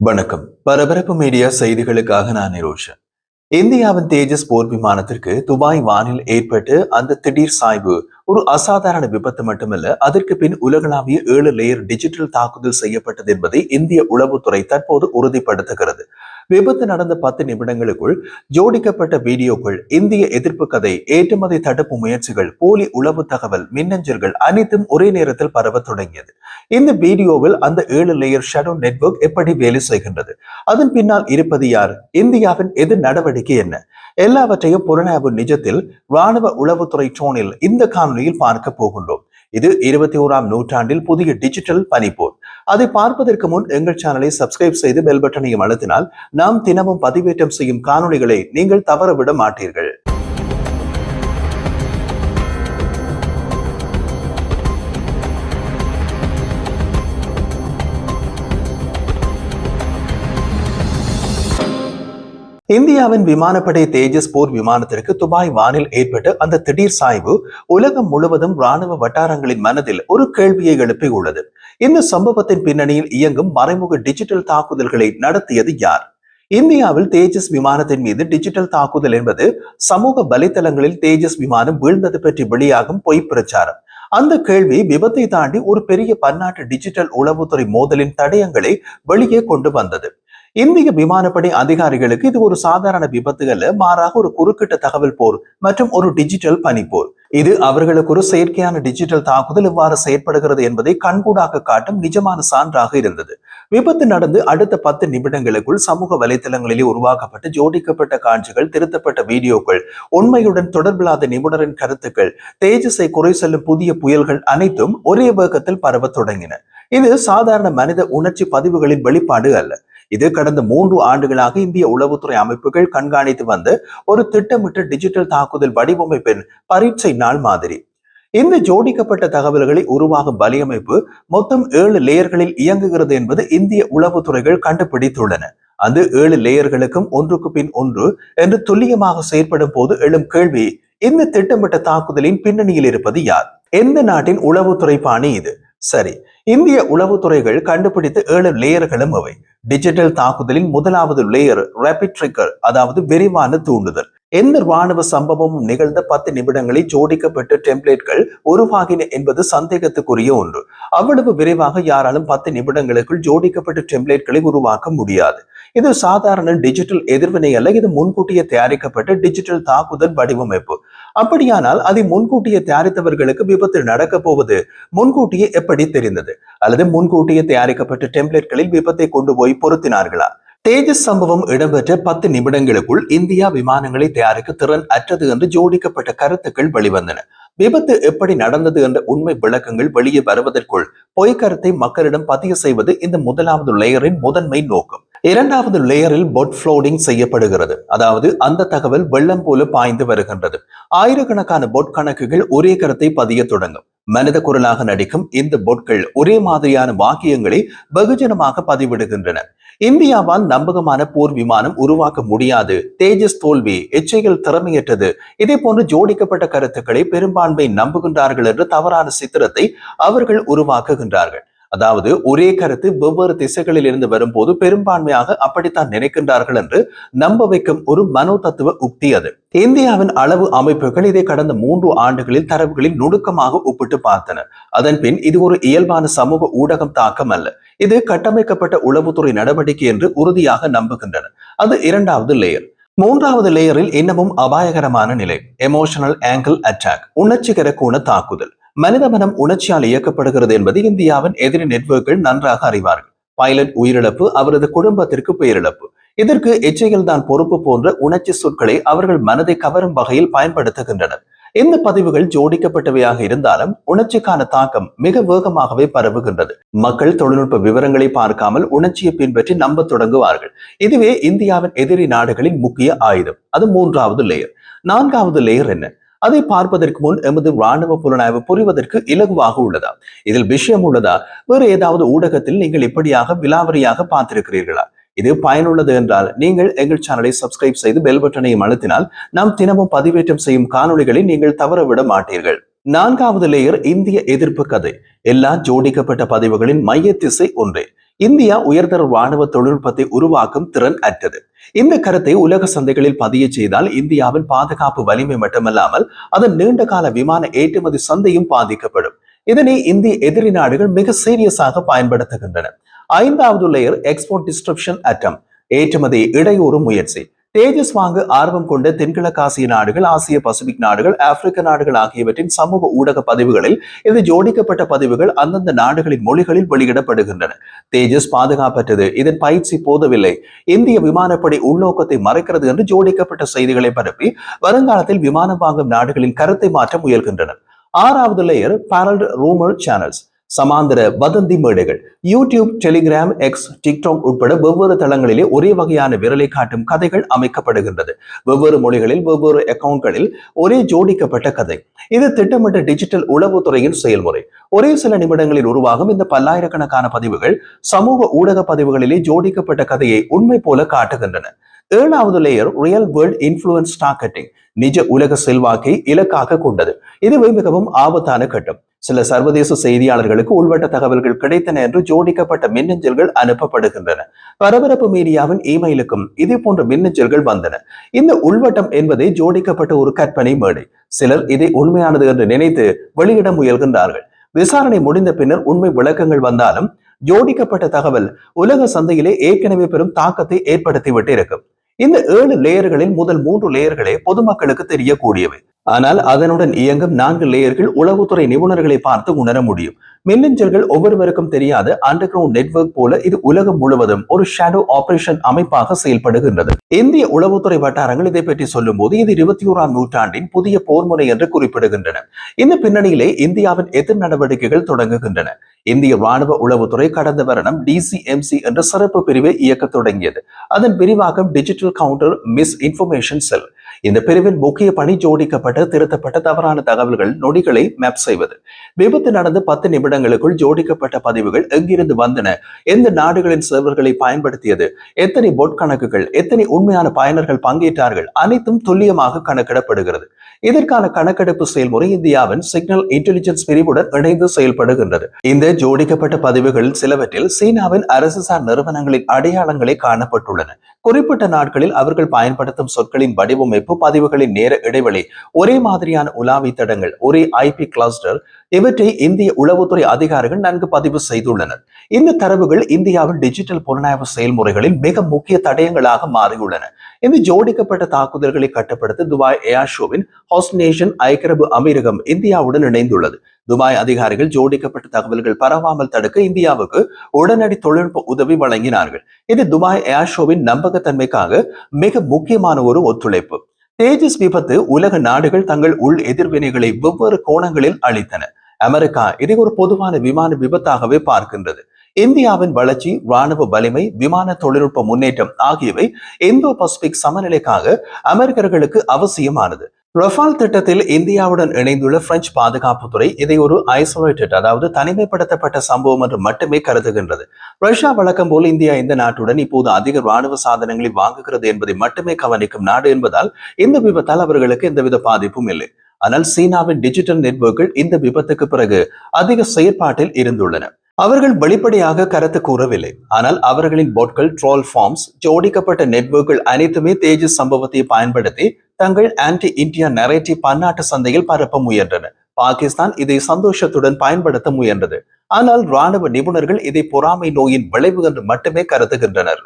வணக்கம். பரபரப்பு மீடியா செய்திகளுக்காக நான் நிரோஷன் இந்தியாவின் தேஜஸ் போர் விமானத்திற்கு துபாய் வானில் ஏற்பட்டு அந்த திடீர் சாய்வு ஒரு அசாதாரண விபத்து மட்டுமல்ல அதற்கு பின் உலகளாவிய ஏழு லேயர் டிஜிட்டல் தாக்குதல் செய்யப்பட்டது என்பதை இந்திய உளவுத்துறை தற்போது உறுதிப்படுத்துகிறது. விபத்து நடந்த பத்து நிமிடங்களுக்குள் ஜோடிக்கப்பட்ட வீடியோக்கள் இந்திய எதிர்ப்பு கதை ஏற்றுமதி தடுப்பு முயற்சிகள் போலி உளவு தகவல் மின்னஞ்சல்கள் அனைத்தும் ஒரே நேரத்தில் பரவ தொடங்கியது. இந்த வீடியோவில் அந்த ஏழு லேயர் ஷடோ நெட்வொர்க் எப்படி வேலை செய்கின்றது? அதன் பின்னால் இருப்பது யார்? இந்தியாவின் எதிர் நடவடிக்கை என்ன? எல்லாவற்றையும் புலனாய்வு நிஜத்தில் ராணுவ உளவுத்துறை டோனில் இந்த காணொலியில் பார்க்க போகின்றோம். இது இருபத்தி ஓராம் நூற்றாண்டில் புதிய டிஜிட்டல் பனிப்போர். அதை பார்ப்பதற்கு முன் எங்கள் சேனலை சப்ஸ்கிரைப் செய்து பெல் பட்டனையும் அழுத்தினால் நாம் தினமும் பதிவேற்றம் செய்யும் காணொளிகளை நீங்கள் தவறவிட மாட்டீர்கள். இந்தியாவின் விமானப்படை தேஜஸ் போர் விமானத்திற்கு துபாய் வானில் ஏற்பட்ட அந்த திடீர் சாய்வு உலகம் முழுவதும் ராணுவ வட்டாரங்களின் மனதில் ஒரு கேள்வியை எழுப்பியுள்ளது இந்த சம்பவத்தின் பின்னணியில் இயங்கும் மறைமுக டிஜிட்டல் தாக்குதல்களை நடத்தியது யார்? இந்தியாவில் தேஜஸ் விமானத்தின் மீது டிஜிட்டல் தாக்குதல் என்பது சமூக வலைத்தளங்களில் தேஜஸ் விமானம் வீழ்ந்தது பற்றி வெளியாகும் பொய் பிரச்சாரம். அந்த கேள்வி விபத்தை தாண்டி ஒரு பெரிய பன்னாட்டு டிஜிட்டல் உளவுத்துறை மோதலின் தடயங்களை வெளியே கொண்டு வந்தது. இந்திய விமானப்படை அதிகாரிகளுக்கு இது ஒரு சாதாரண விபத்து அல்ல மாறாக ஒரு குறுக்கிட்ட தகவல் போர் மற்றும் ஒரு டிஜிட்டல் பனிப்போர். இது அவர்களுக்கு ஒரு செயற்கையான டிஜிட்டல் தாக்குதல் எவ்வாறு செயற்படுகிறது என்பதை கண்கூடாக காட்டும் நிஜமான சான்றாக இருந்தது. விபத்து நடந்து அடுத்த பத்து நிமிடங்களுக்குள் சமூக வலைத்தளங்களிலே உருவாக்கப்பட்டு ஜோடிக்கப்பட்ட காட்சிகள் திருத்தப்பட்ட வீடியோக்கள் உண்மையுடன் தொடர்பில்லாத நிபுணரின் கருத்துக்கள் தேஜஸை குறை செல்லும் புதிய புயல்கள் அனைத்தும் ஒரே வேகத்தில் பரவத் தொடங்கின. இது சாதாரண மனித உணர்ச்சி பதிவுகளின் வெளிப்பாடு அல்ல. இது கடந்த மூன்று ஆண்டுகளாக இந்திய உளவுத்துறை அமைப்புகள் கண்காணித்து வந்து ஒரு திட்டமிட்ட டிஜிட்டல் தாக்குதல் வடிவமைப்பின் பரீட்சை நாள் மாதிரி. இந்த ஜோடிக்கப்பட்ட தகவல்களை உருவாகும் வலியமைப்பு மொத்தம் ஏழு லேயர்களில் இயங்குகிறது என்பது இந்திய உளவுத்துறைகள் கண்டுபிடித்துள்ளன. அந்த ஏழு லேயர்களுக்கும் ஒன்றுக்கு பின் ஒன்று என்று துல்லியமாக செயற்படும் போது எழும் கேள்வி இந்த திட்டமிட்ட தாக்குதலின் பின்னணியில் இருப்பது யார்? எந்த நாட்டின் உளவுத்துறை பாணி இது? சரி. இந்திய உளவுத்துறைகள் கண்டுபிடித்த ஏழு லேயர்களும் அவை டிஜிட்டல் தாக்குதலின் முதலாவது லேயர் ரேபிட் ட்ரிக்கர் அதாவது விரிவான தூண்டுதல். எந்த ராணுவ சம்பவமும் நிகழ்ந்த பத்து நிமிடங்களில் ஜோடிக்கப்பட்ட டெம்ப்ளேட்கள் உருவாகின என்பது சந்தேகத்துக்குரிய ஒன்று. அவ்வளவு விரைவாக யாராலும் பத்து நிமிடங்களுக்குள் ஜோடிக்கப்பட்ட டெம்ப்ளேட்களை உருவாக்க முடியாது. இது சாதாரண டிஜிட்டல் எதிர்வினை அல்ல இது முன்கூட்டியே தயாரிக்கப்பட்ட டிஜிட்டல் தாக்குதல் வடிவமைப்பு. அப்படியானால் அதை முன்கூட்டியே தயாரித்தவர்களுக்கு விபத்து நடக்க போவது முன்கூட்டியே எப்படி தெரிந்தது? அல்லது முன்கூட்டியே தயாரிக்கப்பட்ட டெம்ப்ளேட்களில் விபத்தை கொண்டு போய் பொருத்தினார்களா? தேஜஸ் சம்பவம் இடம்பெற்ற பத்து நிமிடங்களுக்குள் இந்தியா விமானங்களை தயாரிக்க திறன் அற்றது என்று ஜோடிக்கப்பட்ட கருத்துக்கள் வெளிவந்தன. விபத்து எப்படி நடந்தது என்ற உண்மை விளக்கங்கள் வெளியே வருவதற்குள் பொய்க்கருத்தை மக்களிடம் பதிவு செய்வது இந்த முதலாவது லேயரின் முதன்மை நோக்கம். இரண்டாவது லேயரில் பொட் ஃப்ளோடிங் செய்யப்படுகிறது. அதாவது அந்த தகவல் வெள்ளம் போல பாய்ந்து வருகின்றது. ஆயிரக்கணக்கான பொட் கணக்குகள் ஒரே கருத்தை பதிய தொடங்கும். மனித குரலாக நடிக்கும் இந்த பொட்கள் ஒரே மாதிரியான வாக்கியங்களை வெகுஜனமாக பதிவிடுகின்றன. இந்தியாவால் நம்பகமான போர் விமானம் உருவாக்க முடியாது. தேஜஸ் தோல்வி எச்சைகள் திறமையற்றது. இதே போன்று ஜோடிக்கப்பட்ட கருத்துக்களை பெரும்பான்மை நம்புகின்றார்கள் என்ற தவறான சித்திரத்தை அவர்கள் உருவாக்குகின்றார்கள். அதாவது ஒரே கருத்து வெவ்வேறு திசைகளில் இருந்து வரும்போது பெரும்பான்மையாக அப்படித்தான் நினைக்கின்றார்கள் என்று நம்ப வைக்கும் ஒரு மனோ தத்துவ உக்தி அது. இந்தியாவின் அளவு அமைப்புகள் இதை கடந்த மூன்று ஆண்டுகளில் தரவுகளில் நுணுக்கமாக ஒப்பிட்டு பார்த்தன. அதன் பின் இது ஒரு இயல்பான சமூக ஊடகம் தாக்கம் அல்ல. இது கட்டமைக்கப்பட்ட உளவுத்துறை நடவடிக்கை என்று உறுதியாக நம்புகின்றன. அது இரண்டாவது லேயர் மூன்றாவது லேயரில் இன்னமும் அபாயகரமான நிலை. எமோஷனல் ஆங்கிள் அட்டாக் உணர்ச்சிகர கோண தாக்குதல். மனித மனம் உணர்ச்சியால் இயக்கப்படுகிறது என்பது இந்தியாவின் எதிரி நெட்வொர்க்குகள் நன்றாக அறிவார்கள். பைலட் உயிரிழப்பு அவரது குடும்பத்திற்கு பேரிழப்பு. இதற்கு எச்சைகள் தான் பொறுப்பு போன்ற உணர்ச்சி சொற்களை அவர்கள் மனதை கவரும் வகையில் பயன்படுத்துகின்றனர். இந்த பதிவுகள் ஜோடிக்கப்பட்டவையாக இருந்தாலும் உணர்ச்சிக்கான தாக்கம் மிக வேகமாகவே பரவுகின்றது. மக்கள் தொழில்நுட்ப விவரங்களை பார்க்காமல் உணர்ச்சியை பின்பற்றி நம்ப தொடங்குவார்கள். இதுவே இந்தியாவின் எதிரி நாடுகளின் முக்கிய ஆயுதம். அது மூன்றாவது லேயர் நான்காவது லேயர் என்ன? அதை பார்ப்பதற்கு முன் எமது ராணுவ புலனாய்வு புரிவதற்கு இலகுவாக உள்ளதா? இதில் விஷயம் உள்ளதா? வேறு ஏதாவது ஊடகத்தில் நீங்கள் இப்படியாக விலாவரியாக பார்த்திருக்கிறீர்களா? இது பயனுள்ளது என்றால் நீங்கள் எங்கள் சேனலை சப்ஸ்கிரைப் செய்து பெல் பட்டனையும் அழுத்தினால் நாம் தினமும் பதிவேற்றம் செய்யும் காணொளிகளை நீங்கள் தவறவிட மாட்டீர்கள். நான்காவது லேயர் இந்திய எதிர்ப்பு கதை. எல்லா ஜோடிக்கப்பட்ட பதிவுகளின் மைய திசை ஒன்றே. இந்தியா உயர்தர ராணுவ தொழில்நுட்பத்தை உருவாக்கும் திறன் அற்றது. இந்த கருத்தை உலக சந்தைகளில் பதிய செய்தால் இந்தியாவின் பாதுகாப்பு வலிமை மட்டுமல்லாமல் அதன் நீண்டகால விமான ஏற்றுமதி சந்தையும் பாதிக்கப்படும். இதனை இந்திய எதிரி நாடுகள் மிக சீரியஸாக பயன்படுத்துகின்றன. ஐந்தாவது லேயர் எக்ஸ்போர்ட் டிஸ்ட்ரப்ஷன் அட்டம் ஏற்றுமதி இடையூறு முயற்சி. தேஜஸ் வாங்க ஆர்வம் கொண்ட தென்கிழக்காசிய நாடுகள் ஆசிய பசிபிக் நாடுகள் ஆப்பிரிக்க நாடுகள் ஆகியவற்றின் சமூக ஊடக பதிவுகளில் இது ஜோடிக்கப்பட்ட பதிவுகள் அந்தந்த நாடுகளின் மொழிகளில் வெளியிடப்படுகின்றன. தேஜஸ் பாதுகாப்பற்றது. இதன் பயிற்சி போதவில்லை. இந்திய விமானப்படை உள்நோக்கத்தை மறைக்கிறது என்று ஜோடிக்கப்பட்ட செய்திகளை பரப்பி வருங்காலத்தில் விமானம் வாங்கும் நாடுகளின் கருத்தை மாற்ற முயல்கின்றனர். ஆறாவது லேயர் பேரல்ட் ரூமர் சேனல்ஸ் சமாந்தர வதந்தி மேடைகள். யூடியூப் டெலிகிராம் எக்ஸ் டிக்டாக் உட்பட வெவ்வேறு தளங்களிலே ஒரே வகையான விரலை காட்டும் கதைகள் அமைக்கப்படுகின்றது. வெவ்வேறு மொழிகளில் வெவ்வேறு அக்கவுண்ட்களில் ஒரே ஜோடிக்கப்பட்ட கதை. இது திட்டமிட்ட டிஜிட்டல் உளவுத்துறையின் செயல்முறை. ஒரே சில நிமிடங்களில் உருவாகும் இந்த பல்லாயிரக்கணக்கான பதிவுகள் சமூக ஊடக பதிவுகளிலே ஜோடிக்கப்பட்ட கதையை உண்மை போல காட்டுகின்றன. ஏழாவது layer real world influence targeting நிஜ உலக செல்வாக்கை இலக்காக கொண்டது. இதுவே மிகவும் ஆபத்தான கட்டம். சில சர்வதேச செய்தியாளர்களுக்கு உள்வட்ட தகவல்கள் கிடைத்தன என்று ஜோடிக்கப்பட்ட மின்னஞ்சல்கள் அனுப்பப்படுகின்றன. பரபரப்பு மீடியாவின் இமெயிலுக்கும் இதே போன்ற மின்னஞ்சல்கள் வந்தன. இந்த உள்வட்டம் என்பதை ஜோடிக்கப்பட்ட ஒரு கற்பனை மேடை. சிலர் இதை உண்மையானது என்று நினைத்து வெளியிட முயல்கின்றார்கள். விசாரணை முடிந்த பின்னர் உண்மை விளக்கங்கள் வந்தாலும் ஜோடிக்கப்பட்ட தகவல் உலக சந்தையிலே ஏற்கனவே பெரும் தாக்கத்தை ஏற்படுத்திவிட்டு இருக்கும் இந்த ஏழு லேயர்களில் முதல் மூன்று லேயர்களே பொதுமக்களுக்கு தெரியக்கூடியவை. ஆனால் அதனுடன் இயங்கும் நான்கு லேயர்கள் உளவுத்துறை நிபுணர்களை பார்த்து உணர முடியும். மின்னஞ்சல்கள் ஒவ்வொருவருக்கும் தெரியாத அண்டர் கிரவுண்ட் நெட்வொர்க் போல இது உலகம் முழுவதும் ஒரு ஷேடோ ஆபரேஷன் அமைப்பாக செயல்படுகின்றது. இந்திய உளவுத்துறை வட்டாரங்கள் இதை பற்றி சொல்லும் போது இது இருபத்தி ஓராம் நூற்றாண்டின் புதிய போர்முறை என்று குறிப்பிடுகின்றன. இந்த பின்னணியிலே இந்தியாவின் எதிர் நடவடிக்கைகள் தொடங்குகின்றன. இந்திய ராணுவ உளவுத்துறை கடந்த வருடம் டிசிஎம்சி என்ற சிறப்பு பிரிவை இயக்க தொடங்கியது. அதன் விரிவாக்கம் digital counter misinformation cell இந்த பிரிவின் முக்கிய பணி ஜோடிக்கப்பட்ட திருத்தப்பட்ட தவறான தகவல்கள் நொடிகளை மேப் செய்வது. விபத்து நடந்து பத்து நிமிடங்களுக்குள் ஜோடிக்கப்பட்ட பதிவுகள் எங்கிருந்து வந்தன? எந்த நாடுகளின் சர்வர்களை பயன்படுத்தியது? எத்தனை பொட் கணக்குகள் எத்தனை உண்மையான பயனர்கள் பங்கேற்றார்கள்? அனைத்தும் துல்லியமாக கணக்கிடப்படுகிறது. இதற்கான கணக்கெடுப்பு செயல்முறை இந்தியாவின் சிக்னல் இன்டெலிஜென்ஸ் பிரிவுடன் இணைந்து செயல்படுகின்றது. இந்த ஜோடிக்கப்பட்ட பதிவுகள் சிலவற்றில் சீனாவின் அரசுசார் நிறுவனங்களின் அடையாளங்களே காணப்பட்டுள்ளன. குறிப்பிட்ட நாட்களில் அவர்கள் பயன்படுத்தும் சொற்களின் வடிவமைப்பு பதிவுகளின் நேர இடைவெளி ஒரே மாதிரியான உலாவி தடங்கள் ஒரே ஐபி கிளஸ்டர் இவற்றை இந்திய உளவுத்துறை அதிகாரிகள் நன்கு பதிவு செய்துள்ளனர். இந்த தரவுகள் இந்தியாவின் டிஜிட்டல் புலனாய்வு செயல்முறைகளில் மிக முக்கிய தடயங்களாக மாறியுள்ளன. இந்த ஜோடிக்கப்பட்ட தாக்குதல்களை கட்டுப்படுத்த துபாய் ஏர் ஷோவின் ஹாஸ்னேஷன் ஐக்கிரபு அமீரகம் இந்தியாவுடன் இணைந்துள்ளது. துபாய் அதிகாரிகள் ஜோடிக்கப்பட்ட தகவல்கள் பரவாமல் தடுக்க இந்தியாவுக்கு உடனடி தொழில்நுட்ப உதவி வழங்கினார்கள். இது துபாய் ஏர் ஷோவின் நம்பகத்தன்மைக்காக மிக முக்கியமான ஒரு ஒத்துழைப்பு. தேஜஸ் விபத்து உலக நாடுகள் தங்கள் உள் எதிர்வினைகளை வெவ்வேறு கோணங்களில் அளித்தன அமெரிக்கா இதை ஒரு பொதுவான விமான விபத்தாகவே பார்க்கின்றது. இந்தியாவின் வளர்ச்சி ராணுவ வலிமை விமான தொழில்நுட்ப முன்னேற்றம் ஆகியவை இந்தோ பசிபிக் சமநிலைக்காக அமெரிக்கர்களுக்கு அவசியமானது. ரஃபால் திட்டத்தில் இந்தியாவுடன் இணைந்துள்ள பிரெஞ்சு பாதுகாப்புத்துறை இதை ஒரு ஐசோலேட்டட் அதாவது தனிமைப்படுத்தப்பட்ட சம்பவம் என்று மட்டுமே கருதுகின்றது. ரஷ்யா வழக்கம் போல் இந்தியா இந்த நாட்டுடன் இப்போது அதிக ராணுவ சாதனங்களை வாங்குகிறது என்பதை மட்டுமே கவனிக்கும் நாடு என்பதால் இந்த விபத்தால் அவர்களுக்கு எந்தவித பாதிப்பும் இல்லை. ஆனால் சீனாவின் டிஜிட்டல் நெட்வொர்க்குகள் இந்த விபத்துக்கு பிறகு அதிக செயற்பாட்டில் இருந்துள்ளன. அவர்கள் வெளிப்படையாக கருத்து கூறவில்லை. ஆனால் அவர்களின் போட்கள் ட்ரோல் ஃபார்ம்ஸ் ஜோடிக்கப்பட்ட நெட்வொர்க்குகள் அனைத்துமே தேஜஸ் சம்பவத்தை பயன்படுத்தி தங்கள் ஆன்டி இந்தியா நரேட்டிவ் பன்னாட்டு சந்தையில் பரப்ப முயன்றன. பாகிஸ்தான் இதை சந்தோஷத்துடன் பயன்படுத்த முயன்றது. ஆனால் ராணுவ நிபுணர்கள் இதை பொறாமை நோயின் விளைவு என்று மட்டுமே கருதுகின்றனர்.